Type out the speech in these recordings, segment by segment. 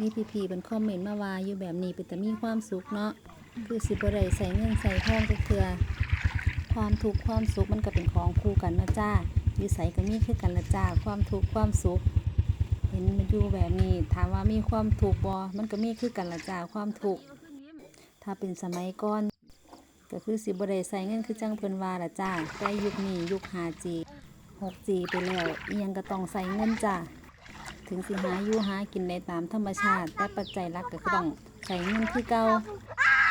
มีพี่ๆเป็นคอมเมนต์มาว่าอยู่แบบนี้เป็นแต่มีความสุขเนาะคือสิบได้ใส่เงินใส่ทองกเทื่อความทุกข์ความสุขมันก็เป็นของคู่กันนะจ้าอยู่ใส่ก็มีคือกันละจ้าความทุกข์ความสุข เห็นมันอยู่แบบนี้ ถามว่ามีความทุกข์บ่มันก็มีคือกันละจ้าความทุกข์ถ้าเป็นสมัยก่อนก็คือสิบได้ใส่เงินคือจังเพิ่นว่าละจ้าแต่ยุคนี้ยุค 5G 6G ไปแล้วยังก็ต้องใส่เงินจ้า ถึงสิหาอยู่หากินได้ตามธรรมชาติ แต่ปัจจัยหลักก็คือต้องใช้เงินคือเก่า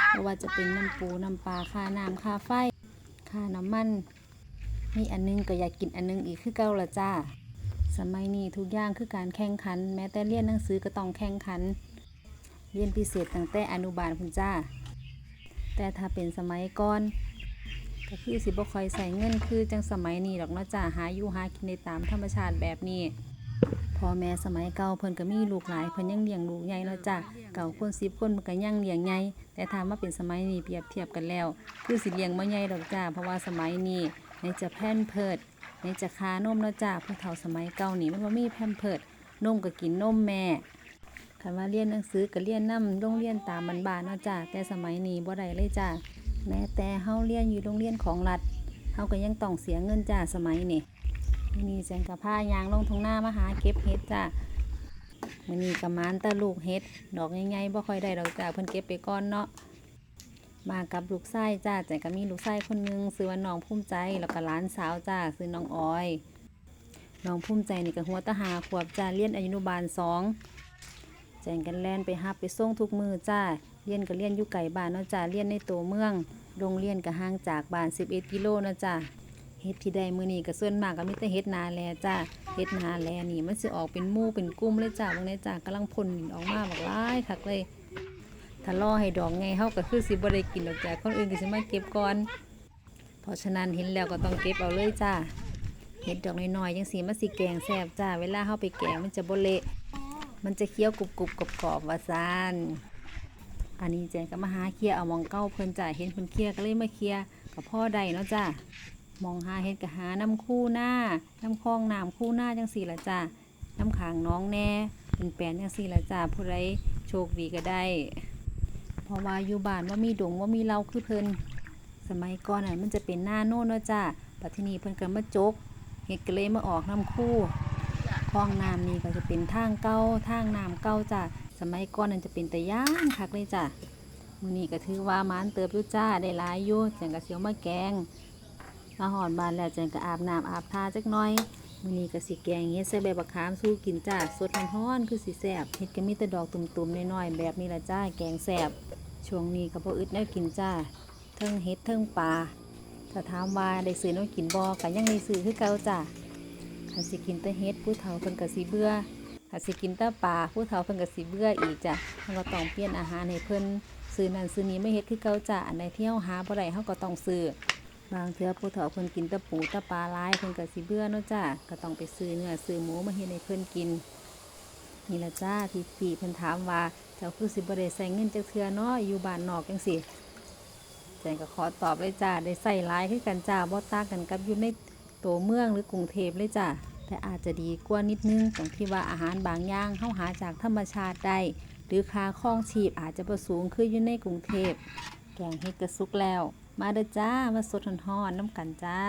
ไม่ว่าจะเป็นน้ำปูน้ำปลาค่าน้ำค่าไฟค่าน้ำมันมีอันนึงก็อยากกินอันนึงอีกคือเก่าละจ้า สมัยนี้ทุกอย่างคือการแข่งขัน แม้แต่เรียนหนังสือก็ต้องแข่งขัน เรียนพิเศษตั้งแต่อนุบาลคุณจ้า แต่ถ้าเป็นสมัยก่อนก็คือสิบ่คอยใส่เงินคือจังสมัยนี้ดอกเนาะจ้าหาอยู่หากินได้ตามธรรมชาติแบบนี้ พ่อแม่สมัยเก่าเพิ่นก็มีลูกหลายเพิ่นยังเลี้ยงลูกใหญ่แล้วจ้ะเก่าคนสิบคนมันก็ยังเลี้ยงใหญ่แต่ถ้ามาเป็นสมัยนี้เปรียบเทียบกันแล้ว คือสิเลี้ยงบ่ใหญ่ดอกจ้าเพราะว่าสมัยนี้ในจะแพนเพิดในจะคานมแล้วจ้าผู้เฒ่าสมัยเก่านี่มันบ่มีแพมเพิดนมก็กินนมแม่คันว่าเรียนหนังสือก็เรียนนํโรงเรียนตามบ้านๆเนาะจ้าแต่สมัยนี้บ่ได้เลยจ้าแม้แต่เฮาเรียนอยู่โรงเรียนของรัฐเฮาก็ยังต้องเสียเงินจ้าสมัยนี้ มือนี้แจงกับผ้ายางลงทุ่งหน้ามาหาเก็บเห็ดจ้ะมื้อนี้กับมานตะลูกเห็ด ดอกใหญ่ๆบ่ค่อยได้ดอกจ้ะเพิ่นเก็บไปก่อนเนาะมากับลูกไส้จ้าแจงก็มีลูกไส้คนหนึงชื่อว่าน้องภูมิใจแล้วก็หลานสาวจ้าชื่อน้องออยน้องภูมิใจนี่ก็หัวตะหาขวบจ้าเรียนอนุบาลสองแจงกันแล่นไปฮับไปส่งทุกมือจ้าเรียนก็เรียนอยู่ไกลบ้านเนาะจ้าเรียนในตัวเมืองโรงเรียนก็ห่างจากบ้าน 11 กิโลนะจ้า เฮ็ดที่ได้มื้อนี้ก็ส่วนมากก็มีแต่เฮ็ดนาแลจ้าเฮ็ดนาแลนี่มันสิออกเป็นหมู่เป็นกลุ่มเลยจ้าบางในจ้ากำลังพ่นออกมาบักหลายคักเลยถ้ารอให้ดอกไงเฮาก็คือสิบ่ได้กินหรอกจ้าคนอื่นก็สิมาเก็บก่อน เพราะฉะนั้นเห็นแล้วก็ต้องเก็บเอาเลยจ้าเฮ็ดดอกน้อยๆจังซี่มันสิแกงแซ่บจ้า เวลาเฮาไปแกงมันจะบ่เละมันจะเคี้ยวกรุบๆกรอบๆว่าซานอันนี้แจงก็มาหาเคลียเอามองเก้าเพิ่นจ้าเห็นเพิ่นเคลียก็เลยมาเคลียกับพ่อใดเนาะจ้า มองหาเฮ็ดก็หาน้ำคู่หน้าน้ำคลองน้ำคู่หน้าจังสี่ละจ้าน้ำขางน้องแน่เป็นแปลนจังสี่ละจ้าผู้ใดโชคดีก็ได้เพราะว่าอยู่บ้านว่ามีดงว่ามีเราคือเพิ่นสมัยก่อนน่ะมันจะเป็นหน้าโน่นเนาะจ้าปัจจุบันเพิ่นก็มาจกเฮ็ดก็เลยมาออกน้ำคู่คลองน้ำนี่ก็จะเป็นทางเก่าทางน้ำเก่าจ้าสมัยก่อนนั่นจะเป็นตะย่างคักเลยจ้ามื้อนี้ก็ถือว่ามานเติบอยู่จ้าได้หลายอยู่จังก็สิเอามาแกง มาหอนบานแล้วจังก็อาบน้ำอาบท่าจักหน่อยมื้อนี้ก็สิแกงเฮ็ดใส่ใบบักขามสู้กินจ้าสดร้อนๆคือสิแซ่บเฮ็ดก็มีแต่ดอกตุ่มๆน้อยๆแบบนี้ล่ะจ้าแกงแซ่บช่วงนี้ก็บ่อึดแนวกินจ้าเทิงเฮ็ดเทิงปลาถ้าถามว่าได้ซื้อแนวกินบ่ก็ยังได้ซื้อคือเก่าจ้าคันสิกินแต่เฮ็ดผู้เฒ่าเพิ่นก็สิเบื่อถ้าสิกินแต่ปลาผู้เฒ่าเพิ่นก็สิเบื่ออีกจ้ะเราก็ต้องเปลี่ยนอาหารให้เพิ่นซื้อนั่นซื้อนี้ไม่เฮ็ดคือเก่าจ้าอันใดที่เฮาหาบ่ได้เฮาก็ต้องซื้อ บางเทื่อผู้เฒ่าเพิ่นกินตะปูตะปลาลายเพิ่นก็สิเบื่อเนาะจ้าก็ต้องไปซื้อเนื้อซื้อหมูมาเฮ็ดให้เพิ่นกินนี่ละจ้าที่พี่เพิ่นถามว่าเจ้าคือสิบ่ได้ใส่เงินจักเทื่อเนาะอยู่บ้านนอกจังซี่แจงก็ขอตอบเลยจ้าได้ใส่ลายคือกันจ้าบ่ต่างกันกับอยู่ในตัวเมืองหรือกรุงเทพเลยจ้าแต่อาจจะดีกว่านิดนึงตรงที่ว่าอาหารบางอย่างเฮาหาจากธรรมชาติได้หรือค่าครองชีพอาจจะบ่สูงคืออยู่ในกรุงเทพแกงเฮ็ดกระสุกแล้ว มาเด้อจ้า มาสดฮ้อนๆน้ำกันจ้า